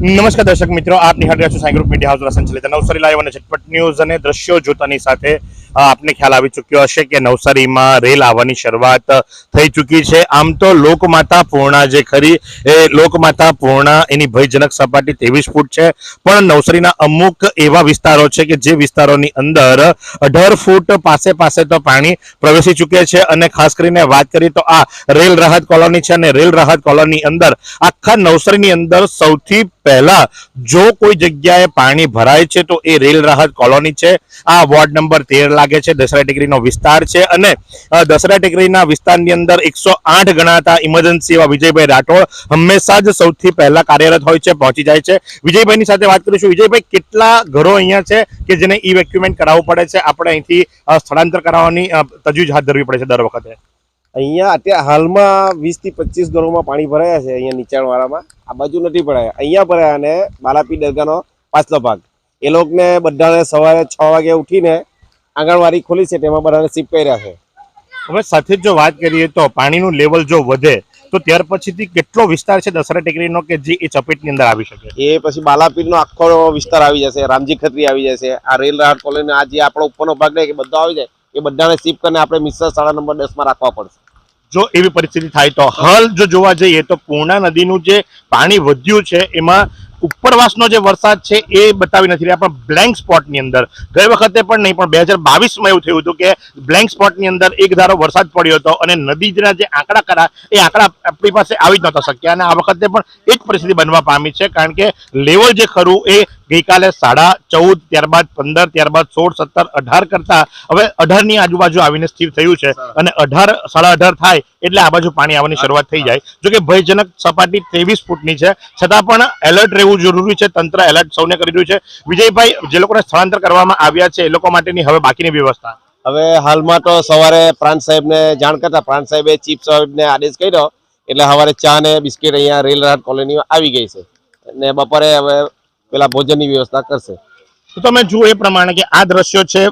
નમસ્કાર દર્શક મિત્રો, આપ નિહાળ રહ્યા છો સાઈ ગ્રુપ મીડિયા હાઉસ સંચાલિત નવસારી લાઈવ અને ઝટપટ ન્યૂઝ અને દ્રશ્યો જોતાની સાથે આપને ખ્યાલ આવી ચૂક્યો હશે કે નવસારીમાં રેલ આવવાની શરૂઆત થઈ ચૂકી છે. આમ તો લોકમાતા પૂર્ણા જે ખરી, એ લોકમાતા પૂર્ણા એની ભયજનક સપાટી ત્રેવીસ ફૂટ છે. પણ નવસારીના અમુક એવા વિસ્તારો છે કે જે વિસ્તારોની અંદર અઢાર ફૂટ પાસે પાસે તો પાણી પ્રવેશી ચૂકે છે. અને ખાસ કરીને વાત કરીએ તો આ રેલ રાહત કોલોની છે અને રેલ રાહત કોલોની અંદર આખા નવસારીની અંદર સૌથી પહેલા જો કોઈ જગ્યાએ પાણી ભરાય છે તો એ રેલ રાહત કોલોની છે. આ વોર્ડ નંબર તેર લાગે છે. દસરા ટેકરીનો વિસ્તાર છે અને દસરા ટેકરીના વિસ્તારની અંદર એકસો આઠ ગણાતા ઇમરજન્સી એવા વિજયભાઈ રાઠોડ હંમેશા જ સૌથી પહેલા કાર્યરત હોય છે, પહોંચી જાય છે. વિજયભાઈની સાથે વાત કરીશું. વિજયભાઈ, કેટલા ઘરો અહીંયા છે કે જેને ઇવેક્યુમેન્ટ કરાવવું પડે છે? આપણે અહીંથી સ્થળાંતર કરાવવાની તજવીજ હાથ ધરવી પડે છે દર વખતે. અહીંયા અત્યારે હાલમાં વીસથી પચીસ ઘરોમાં પાણી ભરાયા છે અહીંયા નીચાણવાળામાં. આ બાજુ નથી ભરાયા. અહીંયા ભરાયા અને બાલાપી દરગાહનો પાછલો ભાગ. એ લોકોને બધાને સવારે છ વાગે ઉઠીને આંગણવાડી ખોલી છે તેમાં બધાને શિફ્ટ કર્યા છે. હવે સાથે જ વાત કરીએ તો પાણીનું લેવલ જો વધે તો ત્યાર પછીથી કેટલો વિસ્તાર છે દસરા ટેકરીનો કે જે એ ચપેટની અંદર આવી શકે? એ પછી બાલાપીરનો આખો વિસ્તાર આવી જશે રામજી ખત્રી આવી જશે આ રેલ રાહત કોલોની આ જે આપણો ઉપરનો ભાગ રહે કે બધો આવી જાય એ બધાને શિફ્ટ કરીને આપણે મિશ્ર શાળા નંબર દસમાં રાખવા પડશે. જો એવી પરિસ્થિતિ થાય તો હાલ જો જોવા જઈએ તો પૂર્ણા નદીનું જે પાણી વધ્યું છે એમાં ઉપરવાસનો જે વરસાદ છે એ બતાવી નથી રહ્યા, પણ બ્લેન્ક સ્પોટની અંદર. ગઈ વખતે પણ નહીં, પણ બે હજાર બાવીસમાં એવું થયું હતું કે બ્લેન્ક સ્પોટની અંદર એક ધારો વરસાદ પડ્યો હતો અને નદીના જે આંકડા કરા, એ આંકડા આપણી પાસે આવી જ નહોતા શક્યા. અને આ વખતે પણ એ જ પરિસ્થિતિ બનવા પામી છે, કારણ કે લેવલ જે ખરું એ ગઈકાલે સાડા ચૌદ ત્યારબાદ પંદર ત્યારબાદ સોળ સત્તર અઢાર કરતા હવે અઢારની આજુબાજુ આવીને સ્થિર થયું છે અને અઢાર સાડા અઢાર થાય એટલે આ બાજુ પાણી આવવાની શરૂઆત થઈ જાય. જો કે ભયજનક સપાટી ત્રેવીસ ફૂટની છે. છતાં પણ એલર્ટ રહેવું જરૂરી છે. તંત્ર એલર્ટ સૌને કરી રહ્યું છે. વિજયભાઈ જે લોકોને સ્થળાંતર કરવામાં આવ્યા છે એ લોકો માટેની હવે બાકીની વ્યવસ્થા. હવે હાલમાં તો સવારે પ્રાંત સાહેબને જાણ કરતા પ્રાંત સાહેબે ચીફ સાહેબને આદેશ કર્યો. એટલે સવારે ચા ને બિસ્કીટ અહીંયા રેલ રાહત કોલોનીમાં આવી ગઈ છે. ને બપોરે હવે પેલા ભોજનની વ્યવસ્થા કરશે. તો તમે જુઓ એ પ્રમાણે કે આ દ્રશ્યો છે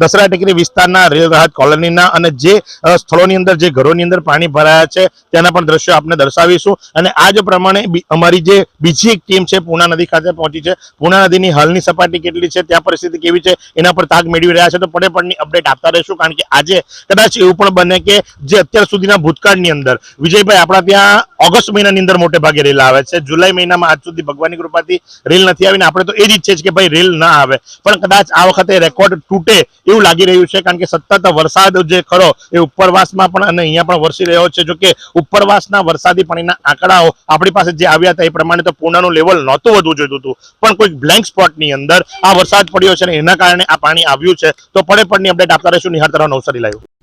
દસરા ટેકરી વિસ્તારના રેલ રાહત કોલોનીના અને જે સ્થળોની અંદર, જે ઘરોની અંદર પાણી ભરાયા છે, તેના પણ દ્રશ્યો આપણે દર્શાવીશું. અને આ જ પ્રમાણે અમારી જે બીજી એક ટીમ છે, પૂના નદી ખાતે પહોંચી છે. પૂના નદીની હાલની સપાટી કેટલી છે, ત્યાં પરિસ્થિતિ કેવી છે, એના પર તાગ મેળવી રહ્યા છે. તો પડે પડની અપડેટ આપતા રહીશું, કારણ કે આજે કદાચ એવું પણ બને કે જે અત્યાર સુધીના ભૂતકાળની અંદર વિજયભાઈ, આપણા ત્યાં ઓગસ્ટ મહિનાની અંદર મોટે ભાગે રેલ આવે છે. જુલાઈ મહિનામાં આજ સુધી ભગવાનની કૃપાથી રેલ નથી આવીને આપણે તો એ જ ઈચ્છે છે કે ભાઈ રેલ ના આવે. પણ કદાચ આ વખતે રેકોર્ડ તૂટે એવું લાગી રહ્યું છે, કારણ કે સતત વરસાદ જે ખરો એ ઉપરવાસમાં પણ અને અહીંયા પણ વરસી રહ્યો છે. જો કે ઉપરવાસના વરસાદી પાણીના આંકડાઓ આપણી પાસે જે આવ્યા હતા એ પ્રમાણે તો પૂર્ણનું લેવલ નહોતું વધવું જોઈતું હતું. પણ કોઈ બ્લેન્ક સ્પોટની અંદર આ વરસાદ પડ્યો છે અને એના કારણે આ પાણી આવ્યું છે. તો પડે પડની અપડેટ આપતા રહીશું. નિહાર તરફ નવસારી લાવ્યું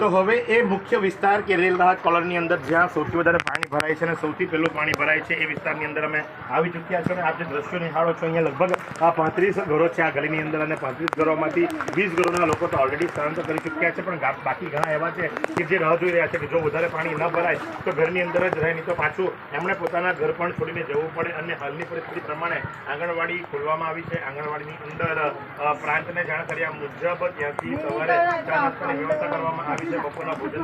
તો હવે એ મુખ્ય વિસ્તાર કે રેલ રાહત કોલોની અંદર જ્યાં સૌથી વધારે પાણી ભરાય છે અને સૌથી પહેલું પાણી ભરાય છે એ વિસ્તારની અંદર અમે આવી ચૂક્યા છો અને આપ જે દ્રશ્યો નિહાળો છો, અહીંયા લગભગ આ પાંત્રીસ ઘરો છે આ ગલીની અંદર અને પાંત્રીસ ઘરોમાંથી વીસ ઘરોના લોકો તો ઓલરેડી સ્થળાંતર કરી ચૂક્યા છે, પણ બાકી ઘણા એવા છે કે જે રાહ જોઈ રહ્યા છે કે જો વધારે પાણી ન ભરાય તો ઘરની અંદર જ રહે, નહીં તો પાછું એમણે પોતાના ઘર પણ છોડીને જવું પડે અને હાલની પરિસ્થિતિ પ્રમાણે આંગણવાડી ખોલવામાં આવી છે. આંગણવાડીની અંદર પ્રાંતને જાણ કર્યા મુજબ ત્યાંથી સવારે વ્યવસ્થા કરવામાં આવી છે બપોરના ભોજન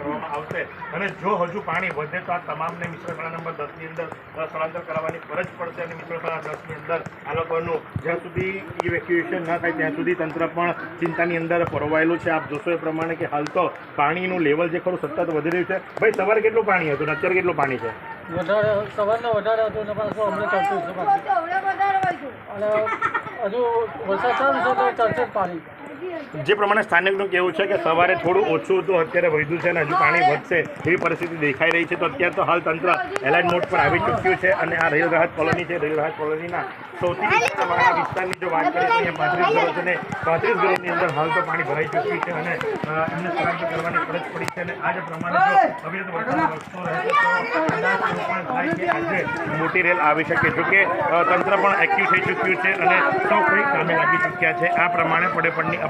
કરવામાં આવશે. અને જો હજુ પાણી વધે તો આ તમામને મિશ્ર શાળા નંબર દસની અંદર સ્થળાંતર કરાવવાની ફરજ પડશે અને મિશ્ર શાળા દસની અંદર આ લોકોનું જ્યાં સુધી ઇવેક્યુએશન ન થાય ત્યાં સુધી તંત્ર પણ ચિંતાની અંદર પરોવાયેલું છે. આપ જોશો એ પ્રમાણે કે હાલ તો પાણીનું લેવલ જે ખરું સતત વધી રહ્યું છે. ભાઈ સવારે કેટલું પાણી હતું અત્યારે કેટલું પાણી છે? વધારે સવારના વધારે હતું ને પાછું અમને ચડતું છે. અને હજુ વરસાદ ચાલુ છે તો ચડશે જ પાણી. જે પ્રમાણે સ્થાનિકનું કહેવું છે કે સવારે થોડું ઓછું હતું અત્યારે વધ્યું છે અને હજુ પાણી વધશે એવી પરિસ્થિતિ દેખાઈ રહી છે. તો અત્યારે તો હાલ તંત્ર એલાઇટ મોડ પર આવી ચૂક્યું છે અને આ રેલ રાહત કોલોની છે. રેલ રાહત કોલોનીના સૌથી વિસ્તારની જો વાત કરીએ તો અહીંયા પાંત્રીસ ઘરો છે ને પાંત્રીસ ઘરોની અંદર હાલ તો પાણી ભરાઈ ચૂક્યું છે અને એમને સ્થળાંતર કરવાની ફરજ પડી છે અને આ પ્રમાણે મોટી રેલ આવી શકે જો કે તંત્ર પણ એક્ટિવ થઈ ચૂક્યું છે અને સૌ કોઈ કામે લાગી ચૂક્યા છે. આ પ્રમાણે પડે પડની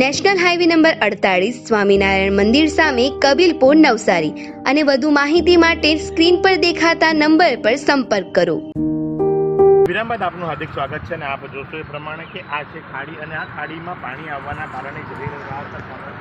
નેશનલ હાઈવે નંબર અડતાળીસ, સ્વામિનારાયણ મંદિર સામે કબીલપુર નવસારી અને વધુ માહિતી માટે સ્ક્રીન પર દેખાતા નંબર પર સંપર્ક કરો. વિરામ બાદ આપનું હાર્દિક સ્વાગત છે અને આપ જોશો એ પ્રમાણે કે આ છે ખાડી અને આ ખાડીમાં પાણી આવવાના કારણે હતા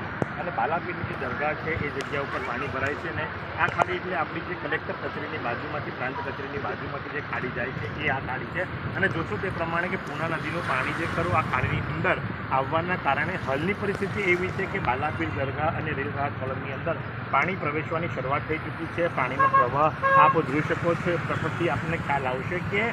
અને બાલાપીરની જે દરગાહ છે, એ જગ્યા ઉપર પાણી ભરાય છે અને આ ખાડી એટલે આપણી જે કલેક્ટર કચેરીની બાજુમાંથી, પ્રાંત કચેરીની બાજુમાંથી જે ખાડી જાય છે, એ આ ખાડી છે. અને જોશું તે પ્રમાણે કે પૂના નદીનું પાણી જે ખરું, આ ખાડીની અંદર આવવાના કારણે હાલની પરિસ્થિતિ એવી છે કે બાલાપીર દરગાહ અને રેલ કોલમની અંદર પાણી પ્રવેશવાની શરૂઆત થઈ ચૂકી છે. પાણીનો પ્રવાહ આપ જોઈ શકો છો. પ્રકૃતિ આપને ખ્યાલ આવશે કે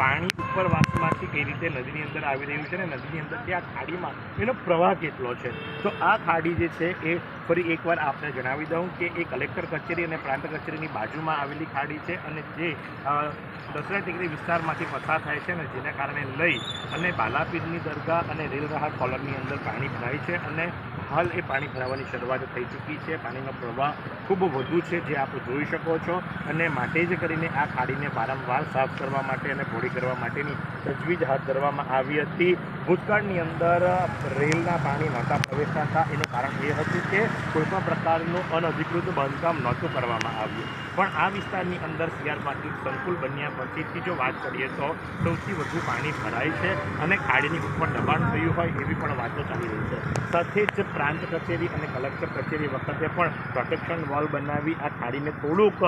પાણી ઉપર વાસમાંથી કઈ રીતે નદીની અંદર આવી રહ્યું છે અને નદીની અંદરથી આ ખાડીમાં એનો પ્રવાહ કેટલો છે. તો આ ખાડી જે છે એ ફરી એકવાર આપને જણાવી દઉં કે એ કલેક્ટર કચેરી અને પ્રાંત કચેરીની બાજુમાં આવેલી ખાડી છે અને જે દસરા ડિગ્રી વિસ્તારમાંથી પસાર થાય છે ને જેના કારણે લઈ અને બાલાપીરની દરગાહ અને રેલ રાહત કોલમની અંદર પાણી ભરાય છે અને હાલ એ પાણી ભરાવાની શરૂઆત થઈ ચૂકી છે. પાણીનો પ્રવાહ ખૂબ વધુ છે જે આપ જોઈ શકો છો. અને માટે જ કરીને આ ખાડીને વારંવાર સાફ કરવા માટે અને પહોળી કરવા માટેની તજવીજ હાથ ધરવામાં આવી હતી. ભૂતકાળની અંદર રેલના પાણી નહોતા પ્રવેશતા હતા. એનું કારણ એ હતું કે કોઈપણ પ્રકારનું અનધિકૃત બાંધકામ નહોતું કરવામાં આવ્યું. પણ આ વિસ્તારની અંદર સીઆર પાટીલ સંકુલ બન્યા પછીથી જો વાત કરીએ તો સૌથી વધુ પાણી ભરાય છે અને ખાડીની ઉપર દબાણ થયું હોય એવી પણ વાતો ચાલી રહી છે. સાથે જ પ્રાંત કચેરી અને કલેક્ટર કચેરી વખતે પણ પ્રોટેક્શન વોલ બનાવી આ ખાડીને થોડુંક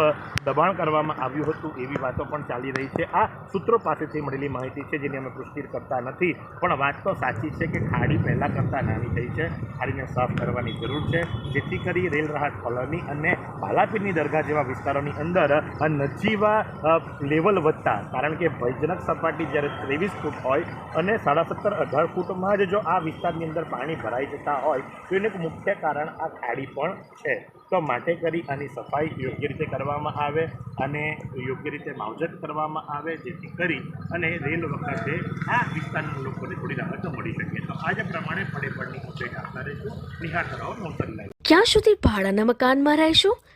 દબાણ કરવામાં આવ્યું હતું એવી વાતો પણ ચાલી રહી છે. આ સૂત્રો પાસેથી મળેલી માહિતી છે જેની અમે પુષ્ટિ કરતા નથી, પણ વાત તો સાચી છે કે ખાડી પહેલાં કરતાં નાની થઈ છે. ખાડીને સાફ કરવાની જરૂર છે. જેથી કરી રેલ રાહત કોલોની અને ભાલાપીરની દરગાહ જેવા વિસ્તારોની અંદર નજીવા લેવલ વધતા. કારણ કે ભયજનક સપાટી જ્યારે ત્રેવીસ ફૂટ હોય અને સાડા સત્તર અઢાર ફૂટમાં જ જો આ વિસ્તારની અંદર પાણી ભરાઈ જતા હોય, તો એનું એક મુખ્ય કારણ આ ખાડી પણ છે. તો માટે કરી આની સફાઈ યોગ્ય રીતે કરવામાં આવે અને યોગ્ય રીતે માવજત કરવામાં આવે, જેથી કરી અને રેલ વખતે આ વિસ્તારના લોકોને થોડી રાહત મળી શકે. તો આજે પ્રમાણે પડે પડની અપડેટ આપતા રહીશું. નિહાળ કરાવો નોંધરી લાઈવ. ક્યાં સુધી ભાડાના મકાનમાં રહેશો?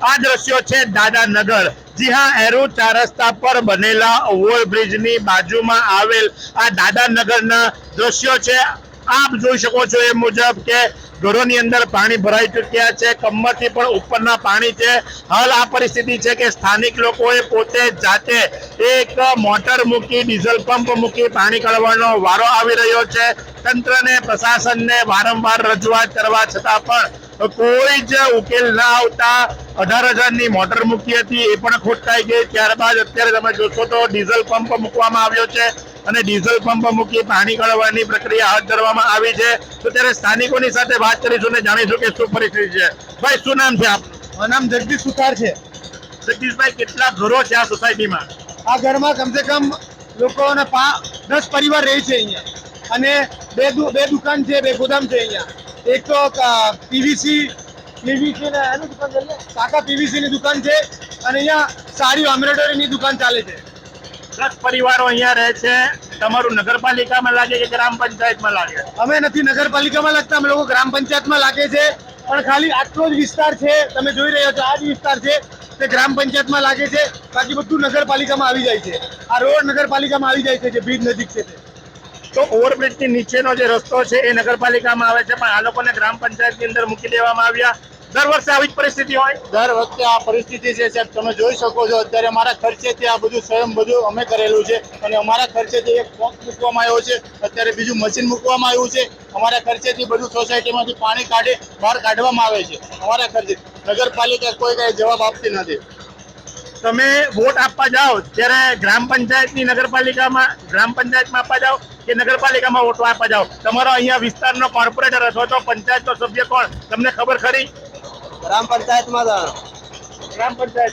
આ દ્રશ્યો છે દાદાનગર. જી હા, એરો ચાર રસ્તા પર બનેલા ઓવરબ્રિજની બાજુમાં આવેલ આ દાદાનગરના દ્રશ્યો છે. આપ જોઈ શકો છો એ મુજબ કે ઘરોની અંદર પાણી ભરાઈ ચૂક્યા છે, કમરથી પણ ઉપરના પાણી છે. હાલ આ પરિસ્થિતિ છે કે સ્થાનિક લોકોએ પોતે જાતે એક મોટર મૂકી, ડીઝલ પંપ મૂકી પાણી કાઢવાનો વારો આવી રહ્યો છે. તંત્રને, પ્રશાસનને વારંવાર રજૂઆત કરવા છતાં પણ કોઈ જ ઉકેલ ના આવતા અઢાર હજારની મોટર મૂકી હતી એ પણ ખોટકાઈ ગઈ. ત્યારબાદ અત્યારે તમે જોશો તો ડીઝલ પંપ મૂકવામાં આવ્યો છે અને ડીઝલ પંપ મૂકી પાણી કાઢવાની પ્રક્રિયા હાથ ધરવામાં આવી છે. તો ત્યારે સ્થાનિકોની સાથે વાત કરીશું ને જાણીશું કે શું પરિસ્થિતિ છે. ભાઈ શું નામ છે આપનું? નામ જગદીશ સુથાર છે. જગદીશભાઈ કેટલા ઘરો છે આ સોસાયટીમાં? આ ઘરમાં કમસે કમ લોકોને પા દસ પરિવાર રહે છે અહીંયા. અને બે બે દુકાન છે બે ગોદામ છે અહીંયા. એક તો પીવીસી પીવીસી ને એની દુકાન છે કાકા પીવીસી ની દુકાન છે અને અહીંયા સાડી એમ્બ્રોઇડરી દુકાન ચાલે છે. દસ પરિવારો અહીંયા રહે છે. તમારું નગરપાલિકામાં લાગે કે ગ્રામ પંચાયતમાં લાગે? અમે નથી નગરપાલિકામાં લાગતા અમે લોકો ગ્રામ પંચાયતમાં લાગે છે. પણ ખાલી આટલો જ વિસ્તાર છે તમે જોઈ રહ્યા છો આ જ વિસ્તાર છે તે ગ્રામ પંચાયતમાં લાગે છે. બાકી બધું નગરપાલિકામાં આવી જાય છે. આ રોડ નગરપાલિકામાં આવી જાય છે જે ભીડ નજીક છે તે. તો ઓવરબ્રિજની નીચેનો જે રસ્તો છે એ નગરપાલિકામાં આવે છે, પણ આ લોકોને ગ્રામ પંચાયતની અંદર મૂકી દેવામાં આવ્યા. દર વર્ષે આવી જ પરિસ્થિતિ હોય. દર વખતે આ પરિસ્થિતિ છે સાહેબ તમે જોઈ શકો છો, અત્યારે અમારા ખર્ચેથી આ બધું સ્વયં બધું અમે કરેલું છે. અને અમારા ખર્ચેથી એક પંપ મૂકવામાં આવ્યો છે. અત્યારે બીજું મશીન મૂકવામાં આવ્યું છે. અમારા ખર્ચેથી બધું સોસાયટીમાંથી પાણી કાઢી બહાર કાઢવામાં આવે છે. અમારા ખર્ચે નગરપાલિકા કોઈ કઈ જવાબ આપતી નથી. તમે વોટ આપવા જાઓ ત્યારે ગ્રામ પંચાયતની નગરપાલિકામાં ગ્રામ પંચાયતમાં આપવા જાઓ કે નગરપાલિકામાં વોટ આપવા જાઓ? તમારો અહીંયા વિસ્તારનો કોર્પોરેટર અથવા તો પંચાયતનો સભ્ય કોણ? તમને ખબર ખરી? ગ્રામ પંચાયતમાં ગ્રામ પંચાયત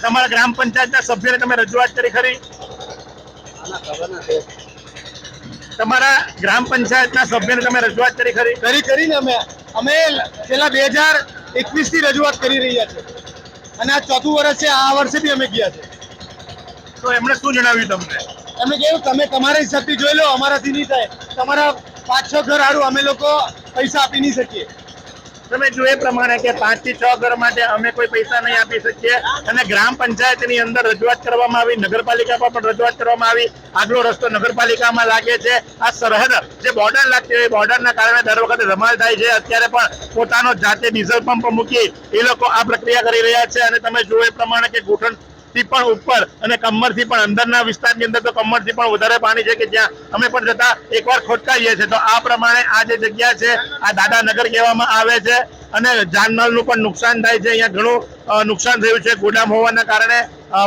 તમારા ગ્રામ પંચાયતના સભ્યને તમે રજૂઆત કરી ખરી? તમારા ગ્રામ પંચાયતના સભ્યને તમે રજૂઆત કરી ખરી? કરી કરીને અમે. અમે છેલ્લા બે હજાર એકવીસથી રજૂઆત કરી રહ્યા છે અને આ ચોથું વર્ષ છે આ વર્ષે બી અમે ગયા છે. તો એમણે શું જણાવ્યું તમને? એમને કહ્યું તમે તમારા હિસાબથી જોઈ લો અમારાથી નહીં થાય. તમારા પાંચ છ ઘર હારું અમે લોકો પૈસા આપી નહીં શકીએ. તમે જો એ પ્રમાણે કે પાંચથી છ ઘર માટે અમે કોઈ પૈસા નહીં આપી શકીએ અને ગ્રામ પંચાયતની અંદર રજૂઆત કરવામાં આવી, નગરપાલિકામાં પણ રજૂઆત કરવામાં આવી, આગલો રસ્તો નગરપાલિકામાં લાગે છે. આ સરહદ જે બોર્ડર લાગતી હોય બોર્ડરના કારણે દર વખતે ધમાલ થાય છે. અત્યારે પણ પોતાનો જાતે ડીઝલ પંપ મૂકી એ લોકો આ પ્રક્રિયા કરી રહ્યા છે અને તમે જુઓ એ પ્રમાણે કે ઘૂંટણ થી પણ ઉપર અને કમરથી પણ અંદરના વિસ્તારની અંદર તો કમરથી પણ વધારે પાણી છે કે જ્યાં અમે પણ જતા એકવાર ખોટકાઈએ છીએ. તો આ પ્રમાણે આ જે જગ્યા છે, આ દાદાનગર કહેવામાં આવે છે અને જાનમાલનું પણ નુકસાન થાય છે. અહીંયા ઘણું નુકસાન થયું છે ગોદામ હોવાના કારણે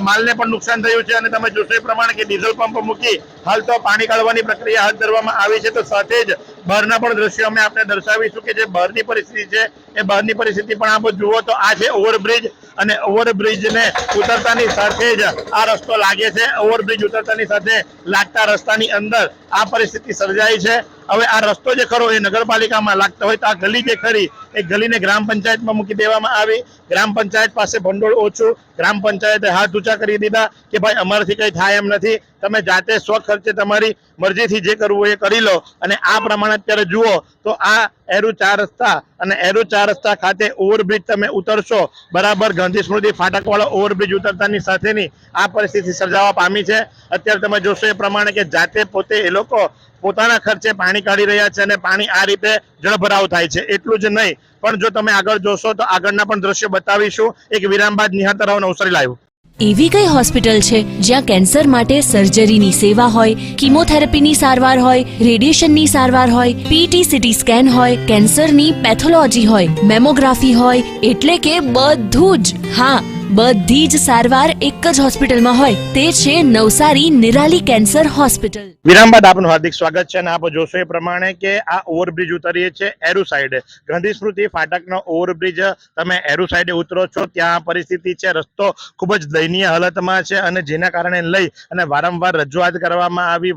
માલને પણ નુકસાન થયું છે અને તમે જોશો પ્રમાણે કે ડીઝલ પંપ મૂકી હાલ તો પાણી કાઢવાની પ્રક્રિયા હાથ ધરવામાં આવી છે. તો સાથે જ બહારના પણ દ્રશ્યો અમે આપને દર્શાવીશું કે જે બહારની પરિસ્થિતિ છે, એ બહારની પરિસ્થિતિ પણ આપ જુઓ તો આ છે ઓવરબ્રિજ અને ઓવરબ્રિજને ઉતરતાની સાથે જ આ રસ્તો લાગે છે. ઓવરબ્રિજ ઉતરતાની સાથે લાગતા રસ્તાની અંદર આ પરિસ્થિતિ સર્જાઈ છે. હવે આ રસ્તો જે ખરો એ નગરપાલિકામાં લાગતો હોય તો આ ગલી જે ખરી, એ ગલીને ગ્રામ પંચાયતમાં મૂકી દેવામાં આવી. ગ્રામ પંચાયત પાસે ભંડોળ ઓછું. ગ્રામ પંચાયતે હાથ ઊંચા કરી દીધા કે ભાઈ અમારાથી કંઈ થાય એમ નથી. તમે જાતે સ્વખર્ચે તમારી મરજીથી જે કરવું એ કરી લો. અને આ પ્રમાણે અત્યારે જુઓ તો આ એરુ ચાર રસ્તા અને એરુ ચાર રસ્તા ખાતે ઓવરબ્રિજ તમે ઉતરશો. બરાબર ગાંધી સ્મૃતિ ફાટક વાળો ઓવરબ્રિજ ઉતરતાની સાથેની આ પરિસ્થિતિ સર્જાવા પામી છે. અત્યારે તમે જોશો એ પ્રમાણે કે જાતે પોતે એ લોકો પોતાના ખર્ચે પાણી કાઢી રહ્યા છે અને પાણી આ રીતે જળભરાવ થાય છે. એટલું જ નહીં, પણ જો તમે આગળ જોશો તો આગળના પણ દ્રશ્યો બતાવીશું. એક વિરામ બાદ નિહાર તરાવ નવસારી લાવ્યું. એવી કઈ હોસ્પિટલ છે જ્યાં કેન્સર માટે સર્જરીની સેવા હોય, કિમોથેરાપીની સારવાર હોય, રેડિયેશનની સારવાર હોય પીટી સીટી સ્કેન હોય, કેન્સરની પેથોલોજી હોય, મેમોગ્રાફી હોય, એટલે કે બધું જ. હા બધી જ સારવાર એક જ હોસ્પિટલમાં હોય. તે છે નવસારી નિરાલી કેન્સર હોસ્પિટલ. વિરામ આપનું હાર્દિક સ્વાગત છે અને આપ જોશો એ પ્રમાણે કે આ ઓવરબ્રિજ ઉતરીએ છે એરુ સાઈડે ગાંધી સ્મૃતિ ફાટકનો ઓવરબ્રિજ તમે એરુ સાઈડે ઉતરો છો, ત્યાં પરિસ્થિતિ છે, રસ્તો ખૂબ જ દયનીય હાલતમાં છે અને જેના કારણે લઈ અને વારંવાર રજૂઆત કરવામાં આવી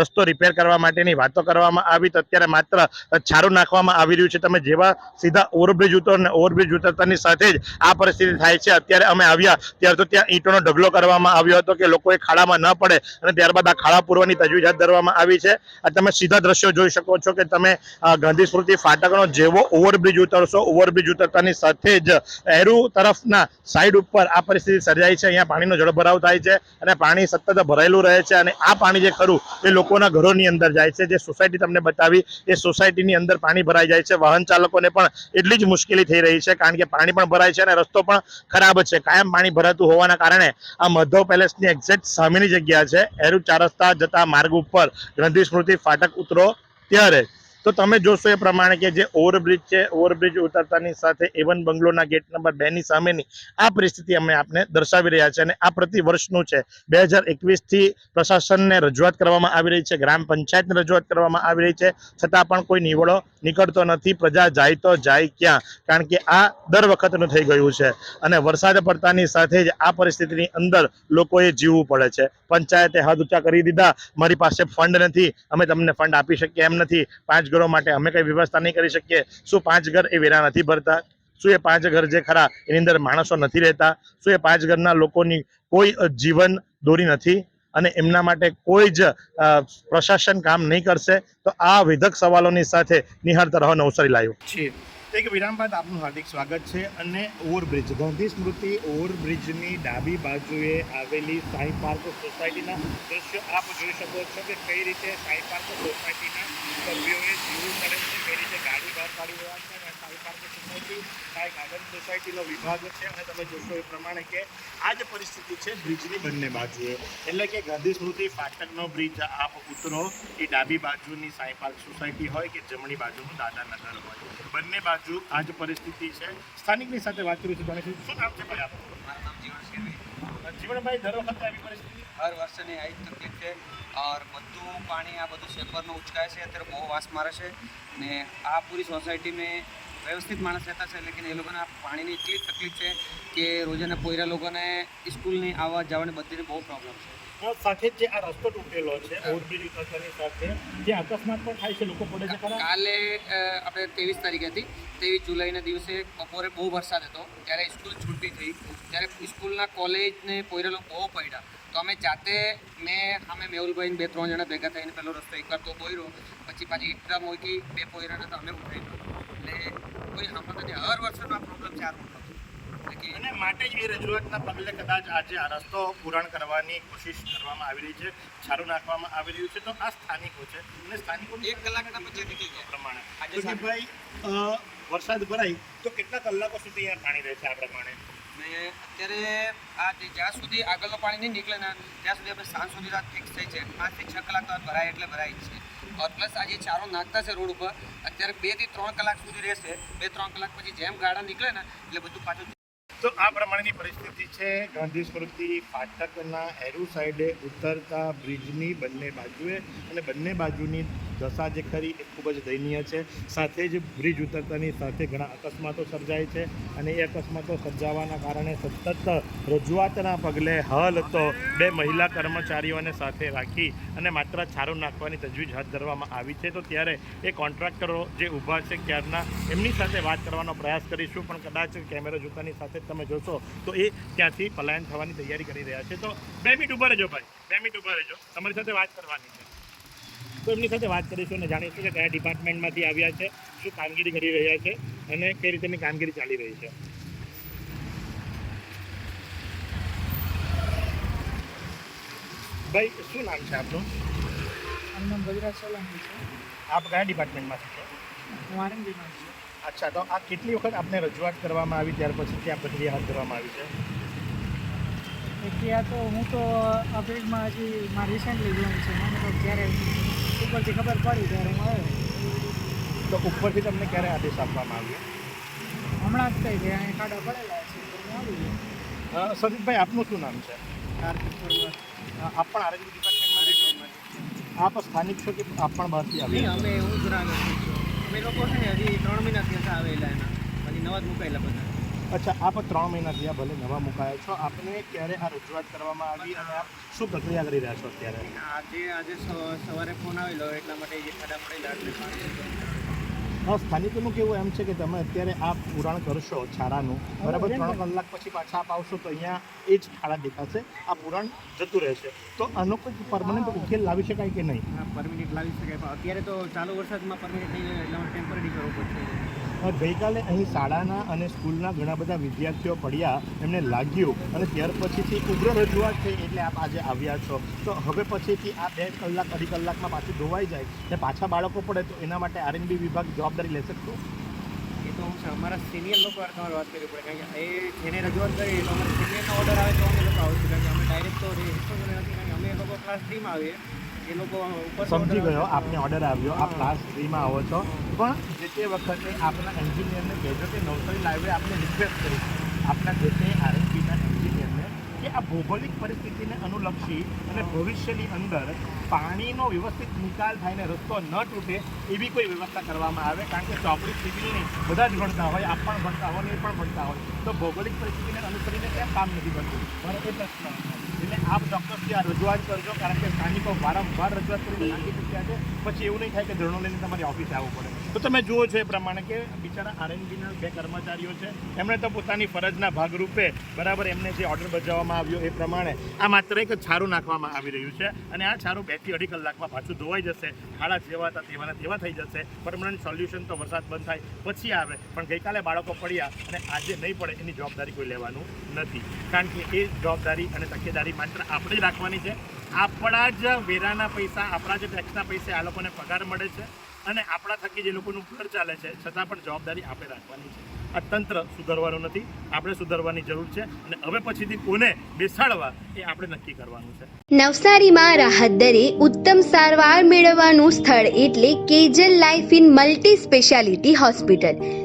રસ્તો રિપેર કરવા માટેની વાતો કરવામાં આવી તો અત્યારે માત્ર છારું નાખવામાં આવી રહ્યું છે. તમે જેવા સીધા ઓવરબ્રિજ ઉતરો ને ઓવરબ્રિજ ઉતરતાની સાથે જ આ પરિસ્થિતિ થાય છે. અત્યારે અમે આવ્યા, ત્યારે તો ત્યાં ઈંટોનો ઢગલો કરવામાં આવ્યો હતો કે લોકોએ ખાડામાં ન પડે અને ત્યારબાદ આ ખાડા પૂરવાની તજવીજ હાથ ધરવામાં આવી છે. તમે સીધા દ્રશ્યો જોઈ શકો છો કે તમે ગાંધી સ્મૃતિ ફાટકનો જેવો ઓવરબ્રિજ ઉતરશો. ઓવરબ્રિજ ઉતરતાની સાથે જ એરુ તરફના સાઈડ ઉપર આ પરિસ્થિતિ સર્જાઈ છે. અહીંયા પાણીનો જળભરાવ થાય છે અને પાણી સતત ભરાયેલું રહે છે અને આ પાણી જે ખરું એ લોકોના ઘરોની અંદર જાય છે. જે સોસાયટી તમને બતાવી, એ સોસાયટીની અંદર પાણી ભરાઈ જાય છે. વાહન ચાલકોને પણ એટલી જ મુશ્કેલી થઈ રહી છે કારણ કે પાણી પણ ભરાય છે અને રસ્તો પણ ખરાબ છે. કાયમ પાણી ભરાતું હોવાના કારણે આ મધવ પેલેસની એક્ઝેક્ટ સામેની જગ્યા છે. એરુ ચાર જતા માર્ગ ઉપર ગ્રંથિ સ્મૃતિ ફાટક ઉતરો ત્યારે. તો તમે જોશો એ પ્રમાણે કે જે ઓવરબ્રિજ છે ઓવરબ્રિજ ઉતરતાની સાથે એવન બંગલોના ગેટ નંબર બે ની સામેની આ પરિસ્થિતિ અમે આપને દર્શાવી રહ્યા છે અને આ પ્રતિ વર્ષનું છે. બે હજાર એકવીસથી પ્રશાસનને રજૂઆત કરવામાં આવી રહી છે, ગ્રામ પંચાયતને રજૂઆત કરવામાં આવી રહી છે. છતાં પણ કોઈ નિવડો નીકળતો નથી, પ્રજા જાય તો જાય ક્યાં? કારણ કે આ દર વખતનું થઈ ગયું છે. અને વરસાદ પડતાની સાથે જ આ પરિસ્થિતિની અંદર લોકોએ જીવવું પડે છે. પંચાયતે હાથ ઊંચા કરી દીધા. મારી પાસે ફંડ નથી. અમે તમને ફંડ આપી શકીએ એમ નથી. પાંચ ઘરો માટે અમે કંઈ વ્યવસ્થા નહીં કરી શકીએ. શું પાંચ ઘર એ વેરા નથી ભરતા? શું એ પાંચ ઘર જે ખરા એની અંદર માણસો નથી રહેતા? શું એ પાંચ ઘરના લોકોની કોઈ જીવન દોરી નથી? અને એમના માટે કોઈ જ પ્રશાસન કામ નહીં કરશે, તો આ વિધક સવાલોની સાથે નિહાર તરહ નવસારી લાવ્યો છે એક વિરામ બાદ આપનું હાર્દિક સ્વાગત છે અને ઓવરબ્રિજ, ગાંધી સ્મૃતિ ઓવરબ્રિજની ડાબી બાજુએ આવેલી સાંઈ પાર્ક સોસાયટીના દ્રશ્યો આપ જોઈ શકો છો કે કઈ રીતે સાંઈ પાર્ક સોસાયટીના સભ્યોએ જીવું કરે છે, કઈ રીતે ગાડી બહાર કાઢી રહ્યા છે અને Sai park society Sai garden સોસાયટીનો વિભાગ છે અને તમે જોશો એ પ્રમાણે કે આ જ પરિસ્થિતિ છે બ્રિજની બંને બાજુએ. એટલે કે ગાંધી સ્મૃતિ ફાટકનો બ્રિજ આપ ઉતરો એ ડાબી બાજુની સાઈ પાર્ક સોસાયટી હોય કે જમણી બાજુનું દાદાનગર હોય. બંને બાજુ આ જ પરિસ્થિતિ છે. સ્થાનિકની સાથે વાત કરીશું જાણીશું શું નામ છે ભાઈ આપણું મારું નામ જીવન શેરવી. જીવનભાઈ દર વખતે આવી પરિસ્થિતિ? હર વર્ષની આ જ તકલીફ છે ઓર બધું પાણી આ બધું શેપરનું ઉચકાય છે અત્યારે બહુ વાસ મારે છે ને આ પૂરી સોસાયટી મેં વ્યવસ્થિત માણસ રહેતા છે લેકિન એ લોકોને પાણીની એટલી તકલીફ છે કે રોજાના પોયરા લોકોને સ્કૂલની આવવા જવાની બધીને બહુ પ્રોબ્લેમ છે. સાથે જે આ રસ્તો તૂટેલો છે ઓવરબ્રિજ ઉતરતાની સાથે જે અકસ્માત પણ થાય છે લોકો પડે છે કાલે આપણે ત્રેવીસ તારીખે હતી ત્રેવીસ જુલાઈના દિવસે બપોરે બહુ વરસાદ હતો ત્યારે સ્કૂલ છૂટી થઈ ત્યારે સ્કૂલના કોલેજને પોયરા લોકો બહુ પડ્યા. તો અમે જાતે મેં અમે મેહુલભાઈને બે ત્રણ જણા ભેગા થઈને પેલો રસ્તો એકવાર તો પોયરો પછી પાછી ઈટરા મૂકી બે પોયરાને તો અમે ઉઠાવી એટલે કોઈ નહીં હર વર્ષનો આ પ્રોબ્લેમ છે આ રોડનો અને માટે જ એ રજૂઆતના પગલે કદાચ આજે આ રસ્તો પૂરણ કરવાની કોશિશ કરવામાં આવી રહી છે છારું નાખવામાં આવી રહ્યું છે તો આ સ્થાનિકો છે. અને સ્થાનિકો એક કલાકના પછી નીકળી ગયા. પ્રમાણે. ભાઈ વરસાદ ભરાય તો કેટલા કલાકો સુધી અહીંયા પાણી રહે છે આ પ્રમાણે? ને અત્યારે આ જ્યાં સુધી આગળનું પાણી નહીં નીકળે ને ત્યાં સુધી આપણે સાંજ સુધી રાત ફિક્સ થઈ છે. પાંચથી છ કલાક તો ભરાય એટલે ભરાય જ છે. પ્લસ આ જે ચારો નાખતા છે રોડ ઉપર, અત્યારે બેથી ત્રણ કલાક સુધી રહેશે. બે ત્રણ કલાક પછી જેમ ગાડા નીકળે ને, એટલે બધું પાછું તો આ પ્રમાણેની પરિસ્થિતિ છે. ગાંધી સ્મૃતિ ફાટકના એરુ સાઈડે ઉતરતા બ્રિજની બંને બાજુએ અને બંને બાજુની દશા જે ખરી એ ખૂબ જ દયનીય છે. સાથે જ બ્રિજ ઉતરતાની સાથે ઘણા અકસ્માતો સર્જાય છે અને એ અકસ્માતો સર્જાવાના કારણે સતત રજૂઆતના પગલે હાલ તો બે મહિલા કર્મચારીઓને સાથે રાખી અને માત્ર છારું નાખવાની તજવીજ હાથ ધરવામાં આવી છે. તો ત્યારે એ કોન્ટ્રાક્ટરો જે ઊભા છે ક્યારના, એમની સાથે વાત કરવાનો પ્રયાસ કરીશું, પણ કદાચ કેમેરા જોતાની સાથે તમે જોશો તો એ ત્યાંથી પલાયન થવાની તૈયારી કરી રહ્યા છે. તો બે મિનિટ ઊભા રહેજો ભાઈ, બે મિનિટ ઊભા રહેજો. તમારી સાથે વાત કરવાની છે. તો એમની સાથે વાત કરીશું અને જાણીશું કે કયા ડિપાર્ટમેન્ટમાંથી આવ્યા છે શું કામગીરી કરી રહ્યા છે અને કઈ રીતેની કામગીરી ચાલી રહી છે. ભાઈ શું નામ છે આપનું? મારું નામ ગજરાજ સોલંકી છે. આપ કયા ડિપાર્ટમેન્ટમાંથી છો? હું આરએમબીમાં છું. અચ્છા તો આ કેટલી વખત આપને રજૂઆત કરવામાં આવી ત્યાર પછી ત્યાં પ્રક્રિયા હાથ ધરવામાં આવી છે? ત્યાં તો હું તો અપ્રિલમાં હજી મારે રિસેન્ટલી જોઈન છે. મને તો જ્યારે ઉપરથી ખબર પડી ત્યારે હું આવ્યો. તો ઉપરથી તમને ક્યારે આદેશ આપવામાં આવ્યો? હમણાં જ થઈ ગયા અહીં કાઢા પડેલા છે સતીશભાઈ આપનું શું નામ છે? આપ પણ આરોગ્ય ડિપાર્ટમેન્ટમાં રહેશો? આપ સ્થાનિક છો કે આપ પણ બહારથી આવી અમે હું છું અમે લોકો છે ને હજી ત્રણ મહિના થયા આવેલા એના. પછી નવા જ મુકાયેલા બધા અચ્છા આપ ત્રણ મહિના થયા ભલે નવા મુકાયા છો. આપને ક્યારે આ રજૂઆત કરવામાં આવી અને આપ શું પ્રક્રિયા કરી રહ્યા છો અત્યારે? આજે આજે સવારે ફોન આવેલો એટલા માટે જે ખાડા પડેલા એટલે પાણી સ્થાનિકોનું કેવું એમ છે કે તમે અત્યારે આ પુરાણ કરશો છારાનું બરાબર? ત્રણ કલાક પછી પાછા આપ આવશો તો અહીંયા એ જ ખાડા દેખાશે. આ પુરાણ જતું રહેશે. તો આનો કોઈ પરમનન્ટ ઉકેલ લાવી શકાય કે નહીં? પરમિનેન્ટ લાવી શકાય પણ અત્યારે તો ચાલુ વરસાદમાં પરમિનેન્ટ એટલે અમારે ટેમ્પરરી કરવું પડશે. ગઈકાલે અહીં શાળાના અને સ્કૂલના ઘણા બધા વિદ્યાર્થીઓ પડ્યા, એમને લાગ્યું. અને ત્યાર પછીથી ઉગ્ર રજૂઆત થઈ એટલે આપ આજે આવ્યા છો. તો હવે પછીથી આ બે કલાક, અઢી કલાકમાં પાછું ધોવાઈ જાય ને પાછા બાળકો પડે તો એના માટે આરએનબી વિભાગ જવાબદારી લેશે શકતો એ તો હું અમારા સિનિયર લોકો તમારે વાત કરવી પડે. કારણ કે એ જેને રજૂઆત કરી તો અમારે સિનિયરનો ઓર્ડર આવે તો અમે લોકો આવશું કારણ કે અમે ડાયરેક્ટ તો રિસ્પોન્સિબલ નથી. કારણ કે અમે લોકો ક્લાસ થ્રીમાં આવીએ. એ લોકો સમજી ગયો આપને ઓર્ડર આવ્યો આપ ક્લાસ થ્રીમાં આવો છો. પણ જે તે વખતે આપના એન્જિનિયરને કહેજો કે નવસારી લાઈવે આપને રિક્વેસ્ટ કરી. આપના જે તે આરએસપીના એન્જિનિયરને કે આ ભૌગોલિક પરિસ્થિતિને અનુલક્ષી અને ભવિષ્યની અંદર પાણીનો વ્યવસ્થિત નિકાલ થાય ને રસ્તો ન તૂટે એવી કોઈ વ્યવસ્થા કરવામાં આવે. કારણ કે ચોપડી સિવિલની બધા જ ભણતા હોય આપ પણ ભણતા હોય ને એ પણ ભણતા હોય. તો ભૌગોલિક પરિસ્થિતિને અનુસરીને કેમ કામ નથી કરતું? મારો એ પ્રશ્ન. આપ ચોક્કસથી આ રજૂઆત કરજો, કારણ કે સ્થાનિકો વારંવાર રજૂઆત કરીને નાખી ચૂક્યા છે. પછી એવું નહીં થાય કે ધરણો લઈને તમારી ઓફિસે આવવું પડે. તો તમે જુઓ છો એ પ્રમાણે કે બિચારા આરએનબીના બે કર્મચારીઓ છે. એમણે તો પોતાની ફરજના ભાગરૂપે બરાબર એમને જે ઓર્ડર બજાવવામાં આવ્યો એ પ્રમાણે આ માત્ર એક છારું નાખવામાં આવી રહ્યું છે. અને આ છારું બેથી અઢી કલાકમાં પાછું ધોવાઈ જશે. ખાડા જેવા હતા તેવાના તેવા થઈ જશે. પરમનન્ટ સોલ્યુશન તો વરસાદ બંધ થાય પછી આવે. પણ ગઈકાલે બાળકો પડ્યા અને આજે નહીં પડે એની જવાબદારી કોઈ લેવાનું નથી. કારણ કે એ જવાબદારી અને તકેદારી માત્ર આપણે રાખવાની છે. આપણા જ વેરાના પૈસા, આપણા જ ટેક્સના પૈસે આ લોકોને પગાર મળે છે. અને આપણા થકી જે લોકોનું ઘર ચાલે છે, છતાં પણ જવાબદારી આપણે રાખવાની છે. આ તંત્ર સુધરવાનું નથી, આપણે સુધરવાની જરૂર છે અને હવે પછીથી કોને બેસાડવા એ આપણે નક્કી કરવાનું છે. નવસારીમાં રાહત દરે ઉત્તમ સારવાર મેળવવાનું સ્થળ એટલે Kejal life in multi speciality hospital.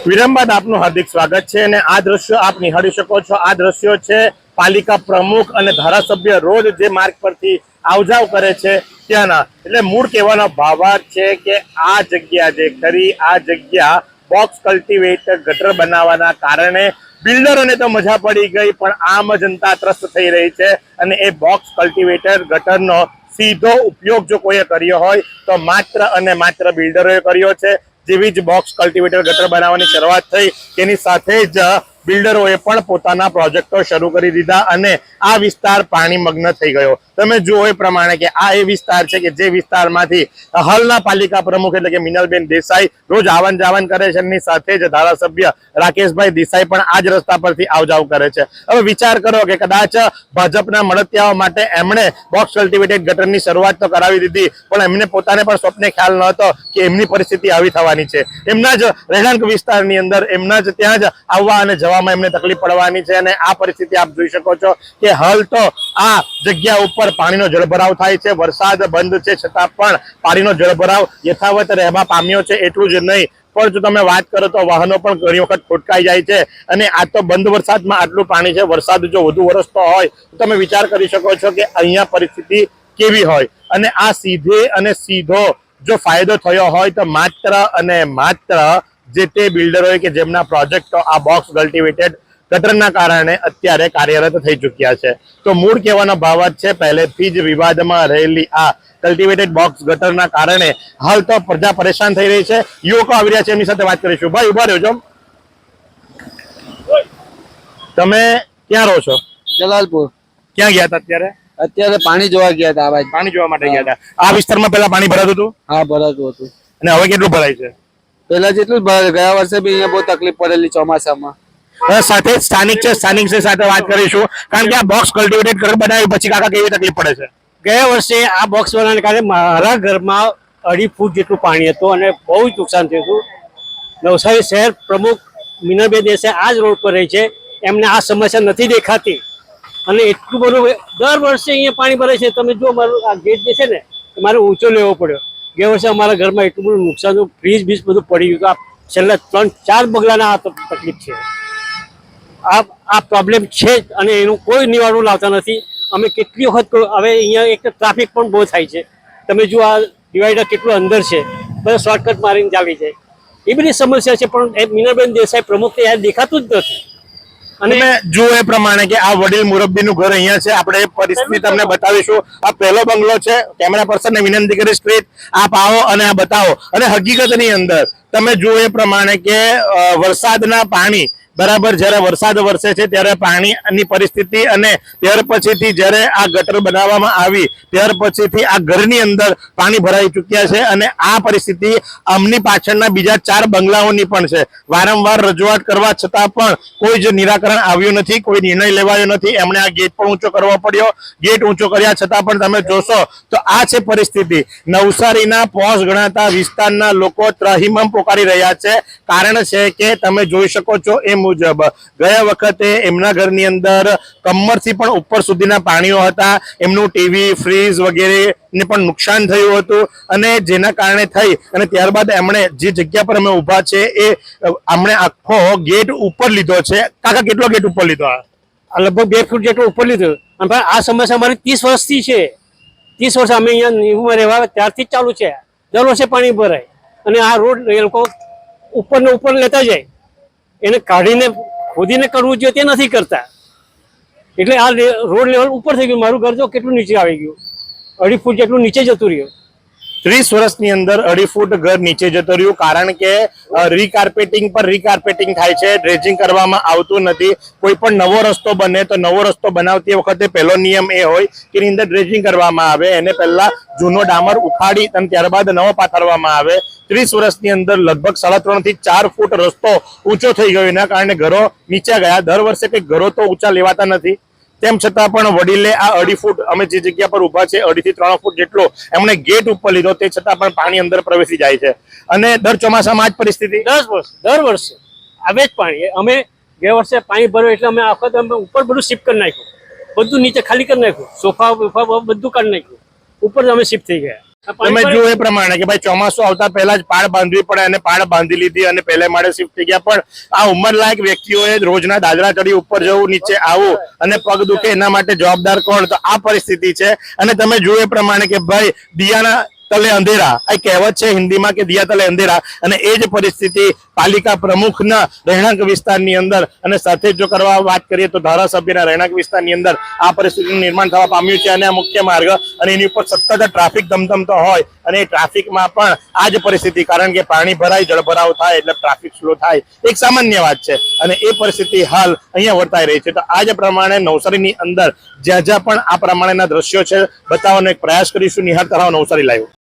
વિરામ બાદ આપનું હાર્દિક સ્વાગત છે અને આ દ્રશ્યો આપ નિહાળી શકો છો. આ દ્રશ્યો છે પાલિકા પ્રમુખ અને ધારાસભ્ય રોજ જે માર્ગ પરથી આવજાવ કરે છે ત્યાંના. એટલે મૂળ કહેવાનો ભાવાર્થ છે કે આ જગ્યા જે ખરી, આ જગ્યા બોક્સ કલ્ટિવેટર ગટર બનાવવાના કારણે બિલ્ડરોને તો મજા પડી ગઈ, પણ આમ જનતા ત્રસ્ત થઈ રહી છે અને એ બોક્સ કલ્ટિવેટર ગટરનો સીધો ઉપયોગ જો કોઈએ કર્યો હોય, તો માત્ર અને માત્ર બિલ્ડરોએ કર્યો છે. જેવી જ બોક્સ કલ્ટિવેટર ગટર બનાવવાની શરૂઆત થઈ. તેની સાથે જ બિલ્ડરોએ પણ પોતાના પ્રોજેક્ટો શરૂ કરી દીધા અને આ વિસ્તાર પાણીમગ્ન થઈ ગયો. તમે જુઓ એ પ્રમાણે કે આ એ વિસ્તાર છે કે જે વિસ્તારમાંથી હાલના પાલિકા પ્રમુખ એટલે કે મિનલબેન દેસાઈ રોજ આવન જાવન કરે છે એમની સાથે જ ધારાસભ્ય રાકેશભાઈ દેસાઈ પણ આ જ રસ્તા પરથી આવ જાવ કરે છે. હવે વિચાર કરો કે કદાચ ભાજપના મળતિયાઓ માટે એમણે બોક્સ કલ્ટિવેટેડ ગટરની શરૂઆત તો કરાવી દીધી, પણ એમને પોતાને પણ સ્વપ્ને ખ્યાલ ન હતો કે એમની પરિસ્થિતિ આવી થવાની છે. એમના જ રહેણાંક વિસ્તારની અંદર, એમના જ ત્યાં જ આવવા અને જવામાં એમને તકલીફ પડવાની છે અને આ પરિસ્થિતિ આપ જોઈ શકો છો કે હાલ તો આ જગ્યા ઉપર પાણીનો જળભરાવ થાય છે, વરસાદ બંધ છે, છતાં પણ પાણીનો જળભરાવ યથાવત રહેવા પામ્યો છે, એટલું જ નહીં. પણ જો તમે વાત કરો તો વાહનો પણ ઘણી વખત ખોટકાઈ જાય છે અને આ તો બંધ વરસાદમાં આટલું પાણી છે, વરસાદ જો વધુ વરસતો હોય, તો તમે વિચાર કરી શકો છો કે અહીંયા પરિસ્થિતિ કેવી હોય. અને આ સીધે અને સીધો જો ફાયદો થયો હોય તો માત્ર અને માત્ર જે તે બિલ્ડરોએ કે જેમના પ્રોજેક્ટો આ બોક્સ કલ્ટિવેટેડ ગટરના કારણે અત્યારે કાર્યરત થઈ ચૂક્યા છે. તો મૂળ કહેવાનો ભાવ જ છે પહેલેથી જ વિવાદમાં રહેલી આ કલ્ટિવેટેડ બોક્સ ગટરના કારણે હાલ તો પ્રજા પરેશાન થઈ રહી છે. યુવકો આવી રહ્યા છે એમની સાથે વાત કરીશું. ભાઈ ઊભા રહ્યો છો તમે ક્યાં રહો છો? જલાલપુર. ક્યાં ગયા હતા અત્યારે? અત્યારે પાણી જોવા ગયા હતા પાણી જોવા માટે ગયા હતા. આ વિસ્તારમાં પેલા પાણી ભરાતું હતું? હા ભરાતું હતું. અને હવે કેટલું ભરાય છે? પેલા જેટલું ગયા વર્ષે બી અહીંયા બહુ તકલીફ પડેલી ચોમાસામાં. સાથે સ્થાનિક છે સ્થાનિક છે સાથે વાત કરીશું. કારણ કે આ બોક્સ કલ્ટિવેટેડ ઘર બનાવી પછી કાકા કેવી તકલીફ પડે છે? ગયા વર્ષે આ બોક્સ બનાવવાને કારણે મારા ઘરમાં અઢી ફૂટ જેટલું પાણી હતું અને બહુ જ નુકસાન થયું હતું. નવસારી શહેર પ્રમુખ મિનરબેન દેસાઈ આ જ રોડ પર રહે છે. એમને આ સમસ્યા નથી દેખાતી. અને એટલું બધું દર વર્ષે અહીંયા પાણી ભરે છે. તમે જો મારું આ ગેટ જે છે ને મારે ઊંચો લેવો પડ્યો. ગયા વર્ષે અમારા ઘરમાં એટલું બધું નુકસાન ફ્રીજ બીજ બધું પડી ગયું આ છેલ્લા ત્રણ, ચાર બગલાના આ તકલીફ છે. આ આ પ્રોબ્લેમ છે જ અને એનું કોઈ નિવારણ લાવતા નથી. અમે કેટલી વખત હવે અહીંયા એક ટ્રાફિક પણ બહુ થાય છે. તમે જો આ ડિવાઈડર કેટલું અંદર છે. બધા શોર્ટકટ મારીને ચાલી જાય. એ બધી સમસ્યા છે, પણ એ મીનાબેન દેસાઈ પ્રમુખ યાર દેખાતું જ નથી. અને જો એ પ્રમાણે કે આ વડીલ મુરબ્બી નું ઘર અહીંયા છે. આપણે પરિસ્થિતિ તમને બતાવીશું. આ પહેલો બંગલો છે. કેમેરા પર્સન ને વિનંતી કરીશ સ્ક્રીન આપ આવો અને આ બતાવો. અને હકીકતની અંદર તમે જુઓ એ પ્રમાણે કે વરસાદના પાણી બરાબર, જ્યારે વરસાદ વરસે છે ત્યારે પાણીની પરિસ્થિતિ અને ત્યાર પછીથી જ્યારે આ ગટર બનાવવામાં આવી, ત્યાર પછીથી આ ઘરની અંદર પાણી ભરાઈ ચૂક્યા છે અને આ પરિસ્થિતિ આમની પાછળના બીજા ચાર બંગલાઓની પણ છે. વારંવાર રજૂઆત કરવા છતાં પણ કોઈ જ નિરાકરણ આવ્યું નથી, કોઈ નિર્ણય લેવાયો નથી. એમણે આ ગેટ પણ ઊંચો કરવો પડ્યો. ગેટ ઊંચો કર્યા છતાં પણ તમે જોશો તો આ છે પરિસ્થિતિ. નવસારીના પોસ ગણાતા વિસ્તારના લોકો ત્રહિમમ પોકારી રહ્યા છે. કારણ છે કે તમે જોઈ શકો છો, એ મુજબ ગયા વખતે એમના ઘરની અંદર કમરથી પણ ઉપર સુધીના પાણીઓ હતા. એમનું ટીવી ફ્રીજ વગેરે ને પણ નુકસાન થયું હતું અને જેના કારણે થઈ અને ત્યારબાદ એમણે જે જગ્યા પર અમે ઊભા છે એ અમણે આખો ગેટ ઉપર લીધો છે. કાકા, કેટલો ગેટ ઉપર લીધો આ? લગભગ બે ફૂટ જેટલું ઉપર લીધું. અને આ સમસ્યા અમારી ત્રીસ વર્ષથી છે. ત્રીસ વર્ષ અમે અહીંયા નિયમમાં રહેવા ત્યારથી ચાલુ છે. દર વર્ષે પાણી ભરાય. અને આ રોડ એ લોકો ઉપર ને ઉપર લેતા જાય. એને કાઢીને ખોદીને કરવું જોઈએ તે નથી કરતા. એટલે આ રોડ લેવલ ઉપર થઈ ગયું. મારું ઘર જો કેટલું નીચે આવી ગયું. અઢી ફૂટ જેટલું નીચે જતું રહ્યું. ત્રીસ વર્ષની અંદર અઢી ફૂટ ઘર નીચે જતો રહ્યું, કારણ કે રીકાર્પેટિંગ પર રીકાર્પેટિંગ થાય છે ડ્રેજિંગ કરવામાં આવતું નથી. કોઈ પણ નવો રસ્તો બને તો નવો રસ્તો બનાવતી વખતે પહેલો નિયમ એ હોય કે એની અંદર ડ્રેજિંગ કરવામાં આવે. એને પહેલા જૂનો ડામર ઉખાડી અને ત્યારબાદ નવો પાથરવામાં આવે. ત્રીસ વર્ષની અંદર લગભગ સાડા ત્રણથી ચાર ફૂટ રસ્તો ઊંચો થઈ ગયો. એના કારણે ઘરો નીચે ગયા. દર વર્ષે કંઈક ઘરો તો ઊંચા લેવાતા નથી. તેમ છતાં પણ વડીલે આ અઢી ફૂટ, અમે જે જગ્યા પર ઊભા છે અઢી થી ત્રણ ફૂટ જેટલો એમણે ગેટ ઉપર લીધો, તે છતાં પણ પાણી અંદર પ્રવેશી જાય છે. અને દર ચોમાસામાં આ જ પરિસ્થિતિ? દસ વર્ષ, દર વર્ષે આવે જ પાણી. અમે ગયા વર્ષે પાણી ભર્યું એટલે અમે આખો અમે ઉપર બધું શિફ્ટ કરી નાખ્યું. બધું નીચે ખાલી કરી નાખ્યું. સોફા, બોફા બધું કાઢી નાખ્યું. ઉપર અમે શિફ્ટ થઈ ગયા. આ તમે જો એ પ્રમાણે કે ભાઈ ચોમાસું આવતા પહેલા જ પાળ બાંધવી પડે અને પાળ બાંધી લીધી અને પહેલે માળે શિફ્ટ થઈ ગયા. પણ આ ઉંમરલાયક વ્યક્તિઓએ રોજના દાદરા ચડી ઉપર જવું નીચે આવું અને પગ દુખે એના માટે જવાબદાર કોણ? તો આ પરિસ્થિતિ છે. અને તમે જો એ પ્રમાણે કે ભાઈ દિયાના તલે અંધેરા. આ કહેવત છે હિન્દીમાં કે દિયા તલે અંધેરા. અને એ જ પરિસ્થિતિ પાલિકા પ્રમુખના રહેણાંક વિસ્તારની અંદર અને સાથે જ કરવા વાત કરીએ તો ધારાસભ્યના રહેણાંક વિસ્તારની અંદર આ પરિસ્થિતિનું નિર્માણ થવા પામ્યું છે અને આ મુખ્ય માર્ગ અને એની ઉપર સતત ટ્રાફિક ધમધમતો હોય અને એ ટ્રાફિકમાં પણ આ જ પરિસ્થિતિ કારણ કે પાણી ભરાય, જળભરાવ થાય એટલે ટ્રાફિક સ્લો થાય. એક સામાન્ય વાત છે અને એ પરિસ્થિતિ હાલ અહીંયા વર્તાઈ રહી છે. તો આ જ પ્રમાણે નવસારીની અંદર જ્યાં જ્યાં પણ આ પ્રમાણેના દ્રશ્યો છે, બતાવવાનો એક પ્રયાસ કરીશું. નિહાર તરાવ નવસારી લાવ્યો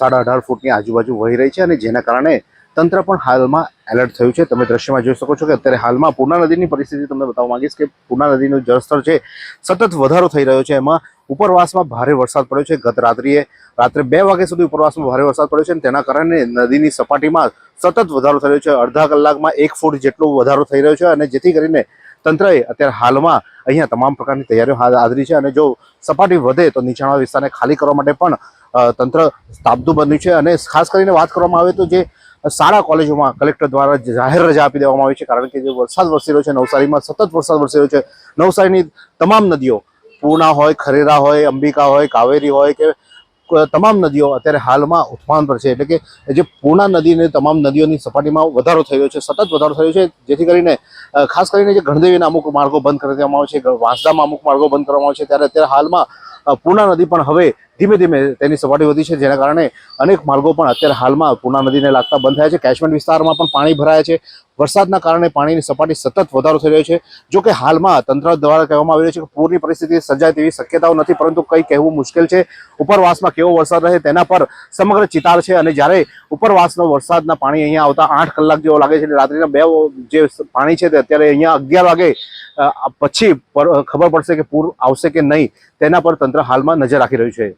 સાડા અઢાર ફૂટની આજુબાજુ વહી રહી છે અને જેના કારણે તંત્ર પણ હાલમાં એલર્ટ થયું છે. તમે દ્રશ્યમાં જોઈ શકો છો કે અત્યારે હાલમાં પૂર્ણા નદીની પરિસ્થિતિ તમને બતાવવા માંગીશ કે પૂર્ણા નદીનું જળસ્તર છે સતત વધારો થઈ રહ્યો છે. એમાં ઉપરવાસમાં ભારે વરસાદ પડ્યો છે. ગત રાત્રિએ રાત્રે બે વાગ્યા સુધી ઉપરવાસમાં ભારે વરસાદ પડ્યો છે અને તેના કારણે નદીની સપાટીમાં સતત વધારો થઈ રહ્યો છે. અડધા કલાકમાં એક ફૂટ જેટલો વધારો થઈ રહ્યો છે અને જેથી કરીને તંત્રએ અત્યારે હાલમાં અહીંયા તમામ પ્રકારની તૈયારીઓ હાથ આદરી છે અને જો સપાટી વધે તો નીચાણવાળા વિસ્તારને ખાલી કરવા માટે પણ તંત્ર તાબદું બન્યું છે અને ખાસ કરીને વાત કરવામાં આવે તો જે શાળા કોલેજોમાં કલેક્ટર દ્વારા જાહેર રજા આપી દેવામાં આવી છે, કારણ કે જે વરસાદ વરસી રહ્યો છે, નવસારીમાં સતત વરસાદ વરસી રહ્યો છે, નવસારીની તમામ નદીઓ પૂર્ણા હોય, ખરેરા હોય, અંબિકા હોય, કાવેરી હોય કે તમામ નદીઓ અત્યારે હાલમાં ઉત્પાદન પર છે. એટલે કે જે પૂર્ણા નદીને તમામ નદીઓની સપાટીમાં વધારો રહ્યો છે, સતત વધારો થયો છે. જેથી કરીને ખાસ કરીને જે ગણદેવીના અમુક માર્ગો બંધ કરી દેવામાં આવે છે, વાંસદામાં અમુક માર્ગો બંધ કરવામાં આવે છે. ત્યારે અત્યારે હાલમાં પૂર્ણા નદી પણ હવે ધીમે ધીમે તેની સપાટી વધી છે, જેના કારણે અનેક માર્ગો પણ અત્યારે હાલમાં પૂર્ણા નદીને લાગતા બંધ થયા છે. કેચમેન્ટ વિસ્તારમાં પણ પાણી ભરાયા છે. વરસાદના કારણે પાણીની સપાટી સતત વધારો થઈ રહ્યો છે. જો કે હાલમાં તંત્ર દ્વારા કહેવામાં આવી રહ્યું છે કે પૂરની પરિસ્થિતિ સર્જાય તેવી શક્યતાઓ નથી, પરંતુ કંઈ કહેવું મુશ્કેલ છે. ઉપરવાસમાં કેવો વરસાદ રહે તેના પર સમગ્ર ચિતાર છે અને જ્યારે ઉપરવાસનો વરસાદના પાણી અહીંયા આવતા આઠ કલાક જેવો લાગે છે રાત્રિના બે જે પાણી છે તે અત્યારે અહીંયા અગિયાર વાગે પછી ખબર પડશે કે પૂર આવશે કે નહીં તેના પર તંત્ર હાલમાં નજર રાખી રહ્યું છે.